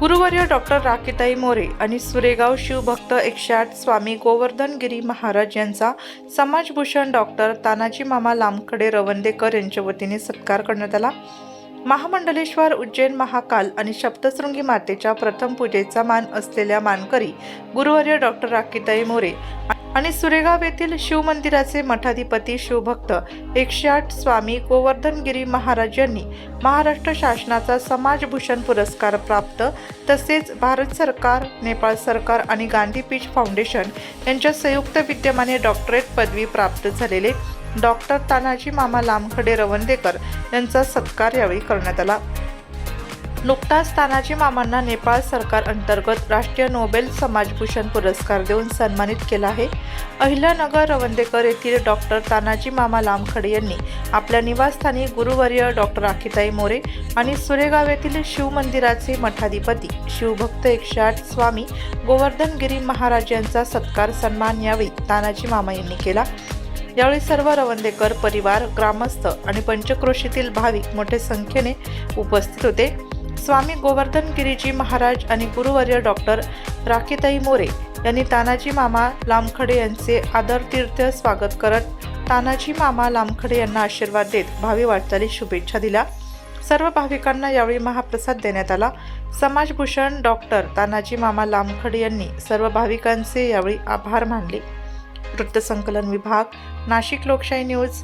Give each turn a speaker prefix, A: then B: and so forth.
A: गुरुवर्य doctor राखीताई More आणि सुरेगाव शिवभक्त एकशे आठ स्वामी गोवर्धनगिरी महाराज यांचा समाजभूषण डॉक्टर तानाजी मामा लामखडे रवंदेकर यांच्या वतीने सत्कार करण्यात आला. महामंडलेश्वर उज्जैन महाकाल आणि सप्तशृंगी मातेच्या प्रथम पूजेचा मान असलेल्या मानकरी गुरुवर्य डॉक्टर राखीताई मोरे आणि सुरेगाव येथील शिवमंदिराचे मठाधिपती शिवभक्त एकशे आठ स्वामी गोवर्धनगिरी महाराज यांनी महाराष्ट्र शासनाचा समाजभूषण पुरस्कार प्राप्त. तसेच भारत सरकार नेपाळ सरकार आणि गांधी पीच फाउंडेशन यांच्या संयुक्त विद्यमाने डॉक्टरेट पदवी प्राप्त झालेले डॉक्टर तानाजी मामा लामखडे रवंदेकर यांचा सत्कार यावेळी करण्यात आला. नुकताच तानाजी मामांना नेपाळ सरकार अंतर्गत राष्ट्रीय नोबेल समाजभूषण पुरस्कार देऊन सन्मानित केला आहे. अहिल्यानगर रवंदेकर येथील डॉक्टर तानाजी मामा लामखडे यांनी आपल्या निवासस्थानी गुरुवर्य डॉक्टर राखीताई मोरे आणि सुरेगाव येथील शिवमंदिराचे मठाधिपती शिवभक्त एकशे आठ स्वामी गोवर्धनगिरी महाराज यांचा सत्कार सन्मान यावेळी तानाजी मामा यांनी केला. यावेळी सर्व रवंदेकर परिवार ग्रामस्थ आणि पंचक्रोशीतील भाविक मोठ्या संख्येने उपस्थित होते. स्वामी गोवर्धन गिरीजी महाराज आणि गुरुवर्य डॉक्टर राखीताई मोरे यांनी तानाजी मामा लामखडे यांचे आदरतीर्थ स्वागत करत तानाजी मामा लामखडे यांना आशीर्वाद देत भावी वाटचाली शुभेच्छा दिल्या. सर्व भाविकांना यावेळी महाप्रसाद देण्यात आला. समाजभूषण डॉक्टर तानाजी मामा लामखडे यांनी सर्व भाविकांचे यावेळी आभार मानले. वृत्तसंकलन विभाग नाशिक लोकशाही न्यूज